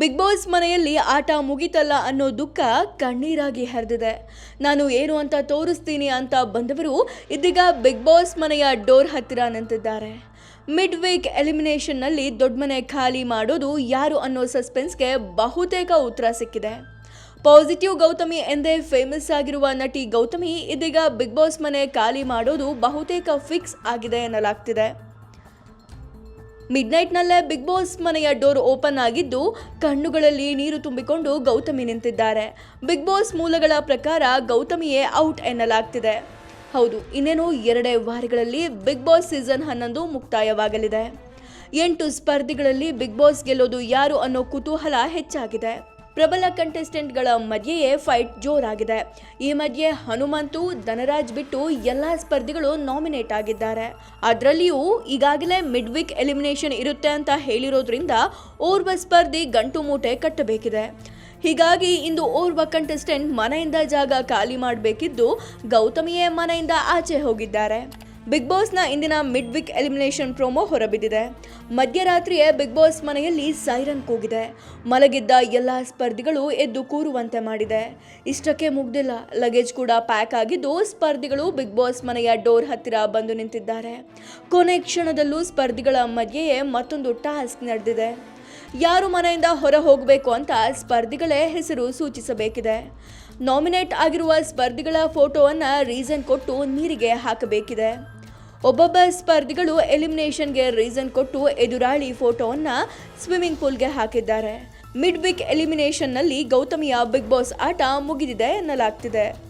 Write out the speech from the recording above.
Big boss ಮನೆಯಲ್ಲಿ ಆಟ ಮುಗಿತಲ್ಲ ಅನ್ನೋ ದುಃಖ ಕಣ್ಣೀರಾಗಿ ಹರಿದಿದೆ. ನಾನು ಏನು ಅಂತ ತೋರಿಸ್ತೀನಿ ಅಂತ ಬಂದವರು ಇದೀಗ ಬಿಗ್ ಬಾಸ್ ಮನೆಯ ಡೋರ್ ಹತ್ತಿರ ನಿಂತಿದ್ದಾರೆ. ಮಿಡ್ ವೀಕ್ ಎಲಿಮಿನೇಷನ್ನಲ್ಲಿ ದೊಡ್ಡ ಮನೆ ಖಾಲಿ ಮಾಡೋದು ಯಾರು ಅನ್ನೋ ಸಸ್ಪೆನ್ಸ್ಗೆ ಬಹುತೇಕ ಉತ್ತರ ಸಿಕ್ಕಿದೆ. ಪಾಸಿಟಿವ್ ಗೌತಮಿ ಎಂದೇ ಫೇಮಸ್ ಆಗಿರುವ ನಟಿ ಗೌತಮಿ ಇದೀಗ ಬಿಗ್ ಬಾಸ್ ಮನೆ ಖಾಲಿ ಮಾಡೋದು ಬಹುತೇಕ ಫಿಕ್ಸ್ ಆಗಿದೆ ಎನ್ನಲಾಗ್ತಿದೆ. ಮಿಡ್ ನೈಟ್ನಲ್ಲೇ ಬಿಗ್ ಬಾಸ್ ಮನೆಯ ಡೋರ್ ಓಪನ್ ಆಗಿದ್ದು, ಕಣ್ಣುಗಳಲ್ಲಿ ನೀರು ತುಂಬಿಕೊಂಡು ಗೌತಮಿ ನಿಂತಿದ್ದಾರೆ. ಬಿಗ್ ಬಾಸ್ ಮೂಲಗಳ ಪ್ರಕಾರ ಗೌತಮಿಯೇ ಔಟ್ ಎನ್ನಲಾಗ್ತಿದೆ. ಹೌದು, ಇನ್ನೇನು ಎರಡೇ ವಾರಗಳಲ್ಲಿ ಬಿಗ್ ಬಾಸ್ ಸೀಸನ್ ಹನ್ನೊಂದು ಮುಕ್ತಾಯವಾಗಲಿದೆ. ಎಂಟು ಸ್ಪರ್ಧಿಗಳಲ್ಲಿ ಬಿಗ್ ಬಾಸ್ ಗೆಲ್ಲೋದು ಯಾರು ಅನ್ನೋ ಕುತೂಹಲ ಹೆಚ್ಚಾಗಿದೆ. ಪ್ರಬಲ ಕಂಟೆಸ್ಟೆಂಟ್ಗಳ ಮಧ್ಯೆಯೇ ಫೈಟ್ ಜೋರಾಗಿದೆ. ಈ ಮಧ್ಯೆ ಹನುಮಂತು, ಧನರಾಜ್ ಬಿಟ್ಟು ಎಲ್ಲ ಸ್ಪರ್ಧಿಗಳು ನಾಮಿನೇಟ್ ಆಗಿದ್ದಾರೆ. ಅದರಲ್ಲಿಯೂ ಈಗಾಗಲೇ ಮಿಡ್ ವೀಕ್ ಎಲಿಮಿನೇಷನ್ ಇರುತ್ತೆ ಅಂತ ಹೇಳಿರೋದ್ರಿಂದ ಓರ್ವ ಸ್ಪರ್ಧಿ ಗಂಟು ಮೂಟೆ ಕಟ್ಟಬೇಕಿದೆ. ಹೀಗಾಗಿ ಇಂದು ಓರ್ವ ಕಂಟೆಸ್ಟೆಂಟ್ ಮನೆಯಿಂದ ಜಾಗ ಖಾಲಿ ಮಾಡಬೇಕಿದ್ದು ಗೌತಮಿಯೇ ಮನೆಯಿಂದ ಆಚೆ ಹೋಗಿದ್ದಾರೆ. ಬಿಗ್ ಬಾಸ್ನ ಇಂದಿನ ಮಿಡ್ ವಿಕ್ ಎಲಿಮಿನೇಷನ್ ಪ್ರೋಮೋ ಹೊರಬಿದ್ದಿದೆ. ಮಧ್ಯರಾತ್ರಿಯೇ ಬಿಗ್ ಬಾಸ್ ಮನೆಯಲ್ಲಿ ಸೈರನ್ ಕೂಗಿದೆ. ಮಲಗಿದ್ದ ಎಲ್ಲ ಸ್ಪರ್ಧಿಗಳು ಎದ್ದು ಕೂರುವಂತೆ ಮಾಡಿದೆ. ಇಷ್ಟಕ್ಕೆ ಮುಗ್ದಿಲ್ಲ ಲಗೇಜ್ ಕೂಡ ಪ್ಯಾಕ್ ಆಗಿದ್ದು ಸ್ಪರ್ಧಿಗಳು ಬಿಗ್ ಬಾಸ್ ಮನೆಯ ಡೋರ್ ಹತ್ತಿರ ಬಂದು ನಿಂತಿದ್ದಾರೆ. ಕೊನೆ ಕ್ಷಣದಲ್ಲೂ ಸ್ಪರ್ಧಿಗಳ ಮಧ್ಯೆಯೇ ಮತ್ತೊಂದು ಟಾಸ್ಕ್ ನಡೆದಿದೆ. ಯಾರು ಮನೆಯಿಂದ ಹೊರ ಹೋಗಬೇಕು ಅಂತ ಸ್ಪರ್ಧಿಗಳೇ ಹೆಸರು ಸೂಚಿಸಬೇಕಿದೆ. ನಾಮಿನೇಟ್ ಆಗಿರುವ ಸ್ಪರ್ಧಿಗಳ ಫೋಟೋವನ್ನು ರೀಸನ್ ಕೊಟ್ಟು ನೀರಿಗೆ ಹಾಕಬೇಕಿದೆ. ಒಬ್ಬೊಬ್ಬ ಸ್ಪರ್ಧಿಗಳು ಎಲಿಮಿನೇಷನ್ಗೆ ರೀಸನ್ ಕೊಟ್ಟು ಎದುರಾಳಿ ಫೋಟೋವನ್ನು ಸ್ವಿಮ್ಮಿಂಗ್ ಪೂಲ್ಗೆ ಹಾಕಿದ್ದಾರೆ. ಮಿಡ್ ವೀಕ್ ಎಲಿಮಿನೇಷನ್ನಲ್ಲಿ ಗೌತಮಿಯ ಬಿಗ್ ಬಾಸ್ ಆಟ ಮುಗಿದಿದೆ ಎನ್ನಲಾಗ್ತಿದೆ.